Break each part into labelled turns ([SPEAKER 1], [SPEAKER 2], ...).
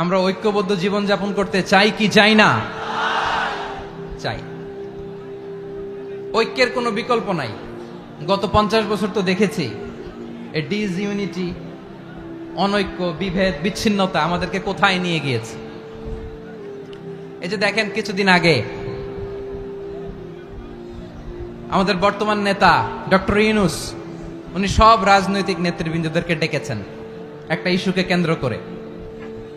[SPEAKER 1] আমরা ঐক্যবদ্ধ জীবন যাপন করতে চাই কি চাই না? চাই। ঐক্যের কোনো বিকল্প নাই। গত পঞ্চাশ বছর তো দেখেছি, এ ডিজ ইউনিটি অনৈক্য, বিভেদ, বিচ্ছিন্নতা আমাদেরকে কোথায় নিয়ে গিয়েছে? এই যে দেখেন, কিছুদিন আগে আমাদের বর্তমান নেতা ডক্টর ইউনুস, উনি সব রাজনৈতিক নেতৃবৃন্দদেরকে ডেকেছেন, একটা ইস্যুকে কেন্দ্র করে।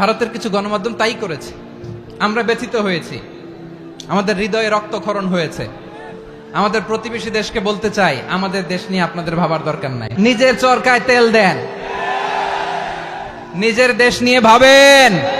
[SPEAKER 1] ভারতের কিছু গণমাধ্যম তাই করেছে। আমরা ব্যথিত হয়েছি। আমাদের হৃদয়ে রক্তক্ষরণ হয়েছে। আমাদের প্রতিবেশী দেশকে বলতে চাই, আমাদের দেশ নিয়ে আপনাদের ভাবার দরকার নাই। নিজের চরকায় তেল দেন। নিজের দেশ নিয়ে ভাবেন।